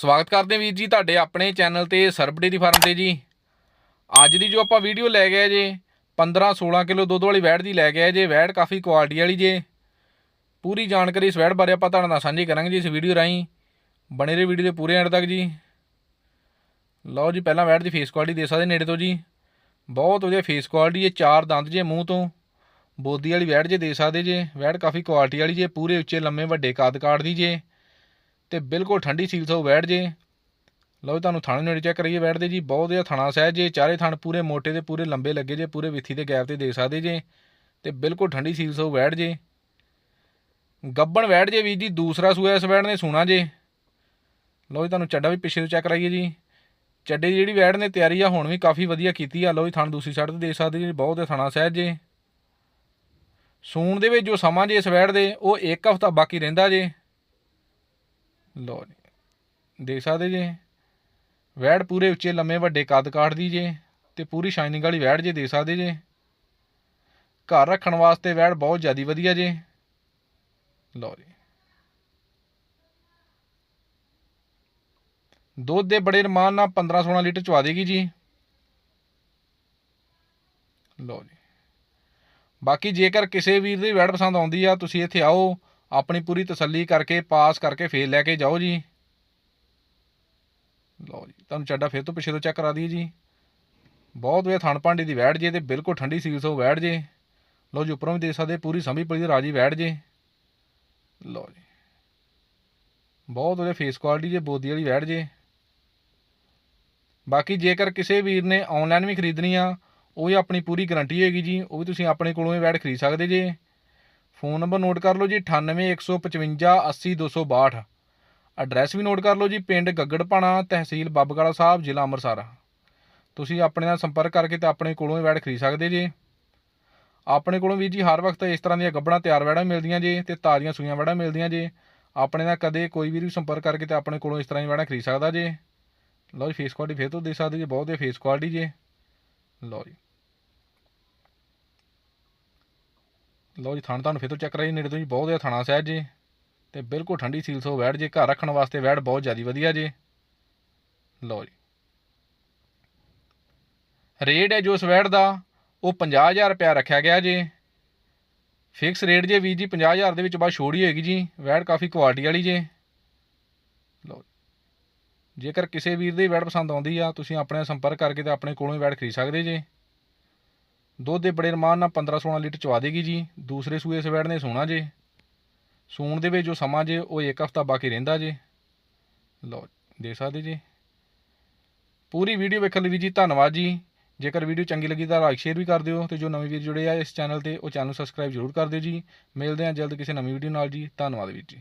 ਸਵਾਗਤ ਕਰਦੇ ਵੀਰ ਜੀ ਤੁਹਾਡੇ ਆਪਣੇ ਚੈਨਲ ਤੇ ਸਰਬ ਡੇਅਰੀ ਫਾਰਮ ਤੇ ਜੀ। ਅੱਜ ਦੀ ਜੋ ਆਪਾਂ ਵੀਡੀਓ ਲੈ ਗਏ ਜੇ 15 16 ਕਿਲੋ ਦੁੱਧ ਵਾਲੀ ਵੈੜ ਦੀ ਲੈ ਗਏ ਜੇ, ਵੈੜ ਕਾਫੀ ਕੁਆਲਿਟੀ ਵਾਲੀ ਜੇ। ਪੂਰੀ ਜਾਣਕਾਰੀ ਇਸ ਵੈੜ ਬਾਰੇ ਆਪਾਂ ਤੁਹਾਡੇ ਨਾਲ ਸਾਂਝੀ ਕਰਾਂਗੇ ਜੀ ਇਸ ਵੀਡੀਓ ਰਾਹੀਂ। ਬਣੇ ਰਹੇ ਵੀਡੀਓ ਦੇ ਪੂਰੇ ਐਂਡ ਤੱਕ ਜੀ। ਲਓ ਜੀ, ਪਹਿਲਾਂ ਵੈੜ ਦੀ ਫੇਸ ਕੁਆਲਿਟੀ ਦੇ ਸਕਦੇ ਨੇੜੇ ਤੋਂ ਜੀ। ਬਹੁਤ ਵਧੀਆ ਫੇਸ ਕੁਆਲਿਟੀ ਹੈ, ਚਾਰ ਦੰਦ ਜੇ ਮੂੰਹ ਤੋਂ। ਬੋਦੀ ਵਾਲੀ ਵੈੜ ਜੇ ਦੇ ਸਕਦੇ ਜੇ, ਵੈੜ ਕਾਫੀ ਕੁਆਲਿਟੀ ਵਾਲੀ ਜੇ, ਪੂਰੇ ਉੱਚੇ ਲੰਮੇ ਵੱਡੇ ਕੱਦ ਕਾਠ ਦੀ ਜੇ। ਤੇ ਬਿਲਕੁਲ ਠੰਡੀ ਸੀਲ ਤੋਂ ਬੈਠ ਜੇ। ਲਓ ਜੀ, ਤੁਹਾਨੂੰ ਥਾਣੇ ਨੇੜੇ ਚੈੱਕ ਕਰੀਏ ਬੈਠਦੇ ਜੀ, ਬਹੁਤ ਵਧੀਆ ਥਾਣਾ ਸਹਿਜ ਜੇ, ਚਾਰੇ ਥਣ ਪੂਰੇ ਮੋਟੇ ਤੇ ਪੂਰੇ ਲੰਬੇ ਲੱਗੇ ਜੇ, ਪੂਰੇ ਵਿੱਥੀ ਦੇ ਗੈਪ ਤੇ ਦੇ ਸਕਦੇ ਜੇ, ਤੇ ਬਿਲਕੁਲ ਠੰਡੀ ਸੀਲ ਤੋਂ ਬੈਠ ਜੇ। ਗੱਬਣ ਬੈਠ ਜੇ ਵੀ ਜੀ, ਦੂਸਰਾ ਸੂਆ ਇਸ ਬੈਠ ਨੇ, ਸੁਣਾ ਜੇ। ਲਓ ਜੀ, ਤੁਹਾਨੂੰ ਚੱਡਾ ਵੀ ਪਿੱਛੇ ਤੋਂ ਚੈੱਕ ਕਰਾਈਏ ਜੀ। ਚੱਡੇ ਦੀ ਜਿਹੜੀ ਬੈਠ ਨੇ, ਤਿਆਰੀ ਆ, ਹੁਣ ਵੀ ਕਾਫੀ ਵਧੀਆ ਕੀਤੀ ਆ। ਲਓ ਜੀ, ਥਣ ਦੂਸਰੀ ਸਾਈਡ ਤੇ ਦੇਖ ਸਕਦੇ ਜੀ, ਬਹੁਤ ਵਧੀਆ ਥਾਣਾ ਸਹਿਜ ਜੇ। ਸੂਣ ਦੇ ਵਿੱਚ ਜੋ ਸਮਾਂ ਜੇ ਇਸ ਬੈਠ ਦੇ, ਉਹ ਇੱਕ ਹਫ਼ਤਾ ਬਾਕੀ ਰਹਿੰਦਾ ਜੇ। ਲੋ ਜੀ। ਦੇਖ ਸਕਦੇ ਜੇ? ਵੈੜ ਪੂਰੇ ਉੱਚੇ ਲੰਮੇ ਵੱਡੇ ਕੱਦ ਕਾਠ ਦੀ ਜੇ ਤੇ ਪੂਰੀ ਸ਼ਾਈਨਿੰਗ ਵਾਲੀ ਵੈੜ ਜੇ ਦੇਖ ਸਕਦੇ ਜੇ? ਘਰ ਰੱਖਣ ਵਾਸਤੇ ਵੈੜ ਬਹੁਤ ਜ਼ਿਆਦਾ ਵਧੀਆ ਜੇ। ਲਓ ਜੀ। ਦੁੱਧ ਦੇ ਬੜੇ ਰਮਾਨ ਨਾਲ 15 16 ਲੀਟਰ ਚਵਾ ਦੇਗੀ ਜੀ। ਲਓ ਜੀ। ਬਾਕੀ ਜੇਕਰ ਕਿਸੇ ਵੀਰ ਦੀ ਵੈੜ ਪਸੰਦ ਆਉਂਦੀ ਆ, ਤੁਸੀਂ ਇੱਥੇ ਆਓ ਆਪਣੀ ਪੂਰੀ ਤਸੱਲੀ ਕਰਕੇ, ਪਾਸ ਕਰਕੇ ਫੇਰ ਲੈ ਕੇ ਜਾਓ ਜੀ। ਲਓ ਜੀ, ਤੁਹਾਨੂੰ ਚੱਡਾ ਫੇਰ ਤੋਂ ਪਿੱਛੇ ਤੋਂ ਚੈੱਕ ਕਰਾ ਦਈਏ ਜੀ। ਬਹੁਤ ਵਧੀਆ ਥਣ ਭਾਂਡੀ ਦੀ ਵੈੜ ਜੇ ਤੇ ਬਿਲਕੁਲ ਠੰਡੀ ਸੀਲ ਤੋਂ ਵੈੜ ਜੇ। ਲਓ ਜੀ, ਉੱਪਰੋਂ ਵੀ ਦੇ ਸਕਦੇ, ਪੂਰੀ ਸੰਭੀ ਪਲੀ ਰਾਜੀ ਵੈੜ ਜੇ। ਲਓ ਜੀ। ਬਹੁਤ ਵਧੀਆ ਫੇਸ ਕੁਆਲਿਟੀ ਜੇ, ਬੋਦੀ ਵਾਲੀ ਵੈੜ ਜੇ। ਬਾਕੀ ਜੇਕਰ ਕਿਸੇ ਵੀਰ ਨੇ ਆਨਲਾਈਨ ਵੀ ਖਰੀਦਣੀ ਆ, ਉਹ ਵੀ ਆਪਣੀ ਪੂਰੀ ਗਾਰੰਟੀ ਹੋਏਗੀ ਜੀ, ਉਹ ਵੀ ਤੁਸੀਂ ਆਪਣੇ ਕੋਲੋਂ ਹੀ ਵੈੜ ਖਰੀਦ ਸਕਦੇ ਜੇ। ਫੋਨ ਨੰਬਰ ਨੋਟ ਕਰ ਲਓ ਜੀ 9815 80262 ਐਡਰੈਸ ਵੀ ਨੋਟ ਕਰ ਲਓ ਜੀ, ਪਿੰਡ ਗੱਗੜਪਾਣਾ, ਤਹਿਸੀਲ ਬੱਬਗੜਾ ਸਾਹਿਬ, ਜ਼ਿਲ੍ਹਾ ਅੰਮ੍ਰਿਤਸਰ। ਤੁਸੀਂ ਆਪਣੇ ਨਾਲ ਸੰਪਰਕ ਕਰਕੇ ਤੇ ਆਪਣੇ ਕੋਲੋਂ ਹੀ ਵੈੜ ਖਰੀਦ ਸਕਦੇ ਜੇ। ਆਪਣੇ ਕੋਲੋਂ ਵੀ ਜੀ, ਹਰ ਵਕਤ ਇਸ ਤਰ੍ਹਾਂ ਦੀਆਂ ਗੱਬੜਾਂ, ਤਿਆਰ ਵੈੜਾਂ ਮਿਲਦੀਆਂ ਜੇ ਤੇ ਤਾਜ਼ੀਆਂ ਸੂਈਆਂ ਵੈੜਾਂ ਮਿਲਦੀਆਂ ਜੇ। ਆਪਣੇ ਨਾਲ ਕਦੇ ਕੋਈ ਵੀ ਸੰਪਰਕ ਕਰਕੇ ਤੇ ਆਪਣੇ ਕੋਲੋਂ ਇਸ ਤਰ੍ਹਾਂ ਦੀ ਵੈੜਾਂ ਖਰੀਦ ਸਕਦਾ ਜੇ। ਲਓ ਜੀ ਫੇਸ ਕੁਆਲਿਟੀ ਫੇਰ ਤੋਂ ਦੇ ਸਕਦੇ ਜੇ, ਬਹੁਤ ਹੀ ਫੇਸ ਕੁਆਲਿਟੀ ਜੇ। ਲਓ ਜੀ। ਲਓ ਜੀ, ਥਣ ਤੁਹਾਨੂੰ ਫਿਰ ਤੋਂ ਚੈੱਕ ਕਰਾਈ ਨੇੜੇ ਤੋਂ ਜੀ ਬਹੁਤ ਜ਼ਿਆਦਾ ਥਾਣਾ ਸਹਿਜ ਜੇ। ਤੇ ਬਿਲਕੁਲ ਠੰਡੀ ਸੀਲ ਸੋ ਵੈੜ ਜੇ, ਘਰ ਰੱਖਣ ਵਾਸਤੇ ਵੈੜ ਬਹੁਤ ਜ਼ਿਆਦਾ ਵਧੀਆ ਜੇ। ਲਓ ਜੀ। ਰੇਟ ਹੈ ਜੋ ਇਸ ਵੈੜ ਦਾ, ਉਹ 50000 ਰੁਪਇਆ ਰੱਖਿਆ ਗਿਆ ਜੇ। ਫਿਕਸ ਰੇਟ ਜੇ ਵੀ ਜੀ 50000 ਦੇ ਵਿੱਚ ਬਾਅਦ ਛੋੜ ਹੀ ਹੋਏਗੀ ਜੀ ਵੈੜ ਕਾਫੀ ਕੁਆਲਿਟੀ ਵਾਲੀ ਜੇ। ਲਓ ਜੇਕਰ ਕਿਸੇ ਵੀਰ ਦੀ ਵੈੜ ਪਸੰਦ ਆਉਂਦੀ ਆ, ਤੁਸੀਂ ਆਪਣੇ ਸੰਪਰਕ ਕਰਕੇ ਤੇ ਆਪਣੇ ਕੋਲੋਂ ਹੀ ਵੈੜ ਖਰੀਦ ਸਕਦੇ ਜੇ। ਦੁੱਧ ਦੇ ਬੜੇ ਰਮਾਨ ਨਾਲ 15 16 ਲੀਟਰ ਚਵਾ ਦੇਗੀ ਜੀ। ਦੂਸਰੇ ਸੂਏ ਸਵੈੜ ਨੇ ਸੋਣਾ ਜੇ। ਸੂਣ ਦੇ ਵਿੱਚ ਜੋ ਸਮਾਂ ਜੇ, ਉਹ ਇੱਕ ਹਫ਼ਤਾ ਬਾਕੀ ਰਹਿੰਦਾ ਜੇ। ਲਓ, ਦੇ ਸਕਦੇ ਜੀ। ਪੂਰੀ ਵੀਡੀਓ ਵੇਖਣ ਲਈ ਵੀ ਜੀ, ਧੰਨਵਾਦ ਜੀ। ਜੇਕਰ ਵੀਡੀਓ ਚੰਗੀ ਲੱਗੀ ਤਾਂ ਲਾਈਕ ਸ਼ੇਅਰ ਵੀ ਕਰ ਦਿਓ ਤੇ ਜੋ ਨਵੇਂ ਵੀਰ ਜੁੜੇ ਆ ਇਸ ਚੈਨਲ ਤੇ, ਉਹ ਚੈਨਲ ਸਬਸਕ੍ਰਾਈਬ ਜ਼ਰੂਰ ਕਰ ਦਿਓ ਜੀ। ਮਿਲਦੇ ਹਾਂ ਜਲਦ ਕਿਸੇ ਨਵੀਂ ਵੀਡੀਓ ਨਾਲ ਜੀ। ਧੰਨਵਾਦ ਵੀਰ ਜੀ।